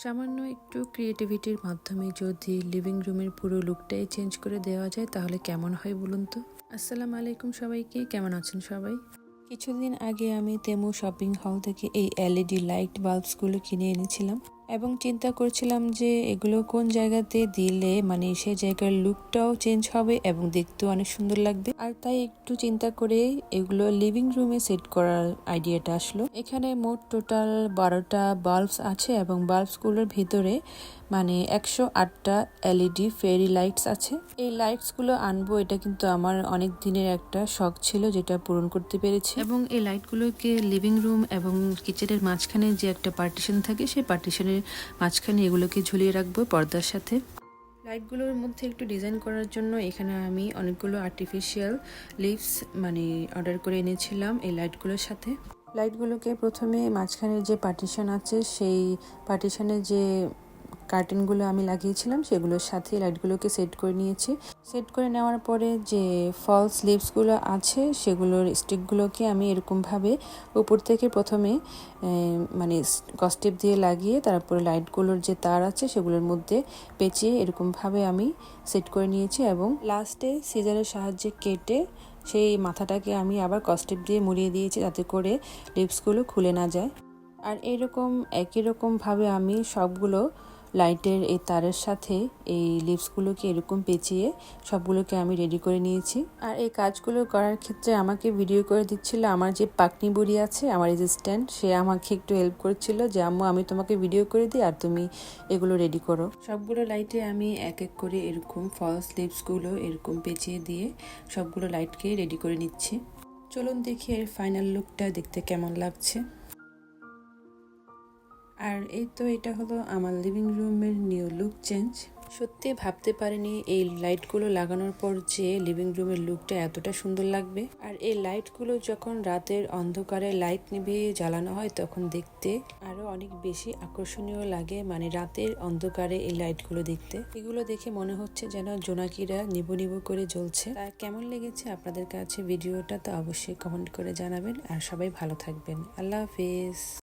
সামান্য একটু ক্রিয়েটিভিটির মাধ্যমে যদি লিভিং রুমের পুরো লুকটাই চেঞ্জ করে দেওয়া যায়, তাহলে কেমন হয় বলুন তো? আসসালামু আলাইকুম সবাইকে, কেমন আছেন সবাই? কিছুদিন আগে আমি তেমু শপিং হল থেকে এই এলইডি লাইট বাল্বসগুলো কিনে এনেছিলাম। এবং চিন্তা করছিলাম যে এগুলো কোন জায়গাতে দিলে মানে সে জায়গার লুকটাও চেঞ্জ হবে এবং দেখতেও অনেক সুন্দর লাগবে। আর তাই একটু চিন্তা করে এগুলো লিভিং রুমে সেট করার আইডিয়াটা আসলো। এখানে মোট টোটাল বারোটা বাল্বস আছে এবং বাল্বসগুলোর ভিতরে মানে একশো আটটা এলইডি ফেরি লাইটস আছে। এই লাইটসগুলো আনব, এটা কিন্তু আমার অনেক দিনের একটা শখ ছিল যেটা পূরণ করতে পেরেছি। এবং এই লাইটগুলোকে লিভিং রুম এবং কিচেনের মাঝখানে যে একটা পার্টিশন থাকে, সেই পার্টিশনের মাঝখানে এগুলোকে ঝুলিয়ে রাখব পর্দার সাথে। লাইটগুলোর মধ্যে একটু ডিজাইন করার জন্য এখানে আমি অনেকগুলো আর্টিফিশিয়াল লিপস মানে অর্ডার করে এনেছিলাম এই লাইটগুলোর সাথে। লাইটগুলোকে প্রথমে মাঝখানে যে পার্টিশন আছে, সেই পার্টিশনে যে কার্টেনগুলো আমি লাগিয়েছিলাম, সেগুলোর সাথে লাইটগুলোকে সেট করে নিয়েছি। সেট করে নেওয়ার পরে যে ফল স্লিভসগুলো আছে, সেগুলোর স্টিকগুলোকে আমি এরকমভাবে উপর থেকে প্রথমে মানে কস্টেপ দিয়ে লাগিয়ে, তারপরে লাইটগুলোর যে তার আছে, সেগুলোর মধ্যে পেঁচিয়ে এরকমভাবে আমি সেট করে নিয়েছি এবং লাস্টে সিজারের সাহায্যে কেটে সেই মাথাটাকে আমি আবার কস্টেপ দিয়ে মুড়িয়ে দিয়েছি যাতে করে লিপসগুলো খুলে না যায়। আর এরকম, একই রকমভাবে আমি সবগুলো লাইটের এই তারের সাথে এই লিপসগুলোকে এরকম পেঁচিয়ে সবগুলোকে আমি রেডি করে নিয়েছি। আর এই কাজগুলো করার ক্ষেত্রে আমাকে ভিডিও করে দিচ্ছিল আমার যে পাকনি বুড়ি আছে, আমার রেজিস্ট্যান্ট সে আমাকে একটু হেল্প করছিল যে, আম্মু, আমি তোমাকে ভিডিও করে দিই আর তুমি এগুলো রেডি করো। সবগুলো লাইটে আমি এক এক করে এরকম ফলস লিপসগুলো এরকম পেঁচিয়ে দিয়ে সবগুলো লাইটকে রেডি করে নিচ্ছি। চলুন দেখি এর ফাইনাল লুকটা দেখতে কেমন লাগছে। আর এই তো এটা হলো আমার লিভিং রুমের নিউ লুক চেঞ্জ সত্যি ভাবতে পারিনি এই লাইটগুলো লাগানোর পর যে লিভিং রুমের লুকটা এতটা সুন্দর লাগবে। আর এই লাইটগুলো যখন রাতের অন্ধকারে লাইট নিভিয়ে জ্বালানো হয় তখন দেখতে আরও অনেক বেশি আকর্ষণীয় লাগে মানে রাতের অন্ধকারে এই লাইটগুলো দেখতে। এগুলো দেখে মনে হচ্ছে যেন জোনাকিরা নিবু নিবু করে জ্বলছে। তা কেমন লেগেছে আপনাদের কাছে? ভিডিওটা তো অবশ্যই কমেন্ট করে জানাবেন। আর সবাই ভালো থাকবেন। আল্লাহ হাফিজ।